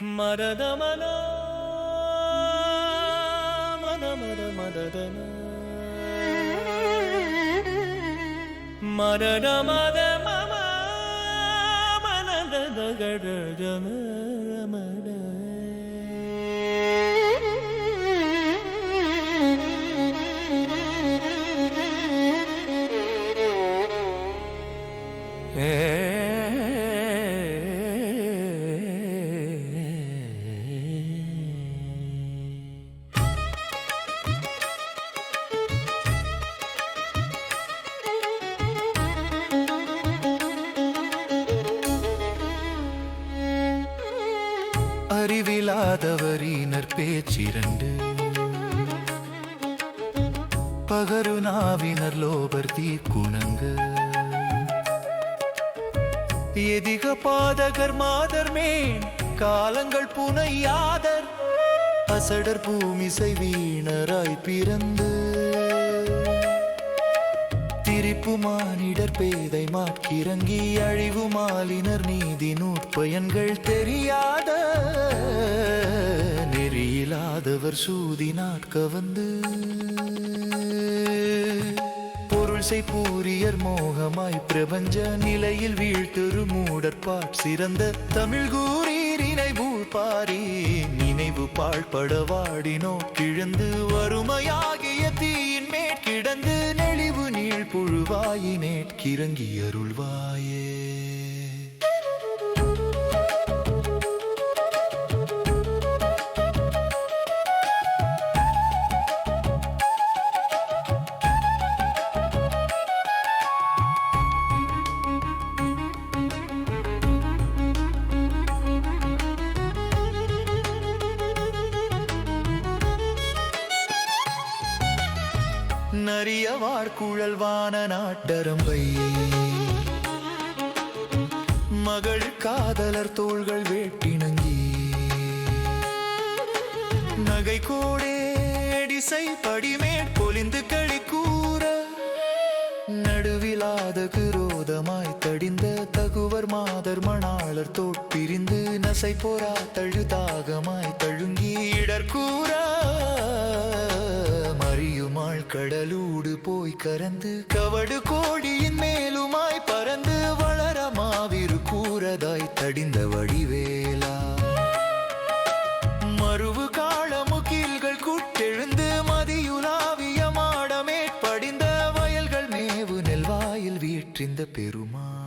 Madadamana Madamadamadana Madadamada Mama Madadadagadajana Yeah. அறிவிலாதவரினர் பேச்சிரண்டு. பகரு நாவினர் லோபர் தீக்குணங்க. எதிக பாதகர் மாதர் மேன் காலங்கள் புனையாதர். அசடர் பூமிசை வீணராய் பிறந்து. திரிப்பு மானிடர் பேதை மாக்கிறங்கி அழிவு மாலினர் நீதி நூற்பயன்கள் தெரியாத அவர் சூதி நாட்க வந்து பொருள் பூரியர் மோகமாய் பிரபஞ்ச நிலையில் வீழ்த்தொரு மூடர் பாட் சிறந்த தமிழ் கூறீரினை பாரி. நினைவு பாழ்பட வாடி நோக்கிழந்து வறுமையாகிய தீயின் மேற்கிடந்து நெளிவு நீள் புழுவாயினேற் கிறங்கி அருள்வாயே நரிய வார்குழல்வான நாட்டரம்பை. மகள் காதலர் தோள்கள் வேட்டிணங்கி. நகை கோடேடிசை படிமேற் பொலிந்து களி கூற. நடுவிலாத குரோதமாய் தடிந்த தகுவர் மாதர் மணாளர் தோற்பிரிந்து நசை போரா தழுதாகமாய் தழுங்கி இடர்கூற மறியுமாள் கடலூடு போய் கறந்து கவடு கோடியின் மேலுமாய் பறந்து வளர மாவிரு கூறதாய் தடிந்த வடிவேலா. மறுவு காளமுகில்கள் கூட்டெழுந்து மதியுலாவிய மாடமேற்படிந்த வயல்கள் மேவு நெல்வாயில் வீற்றிந்த பெருமா.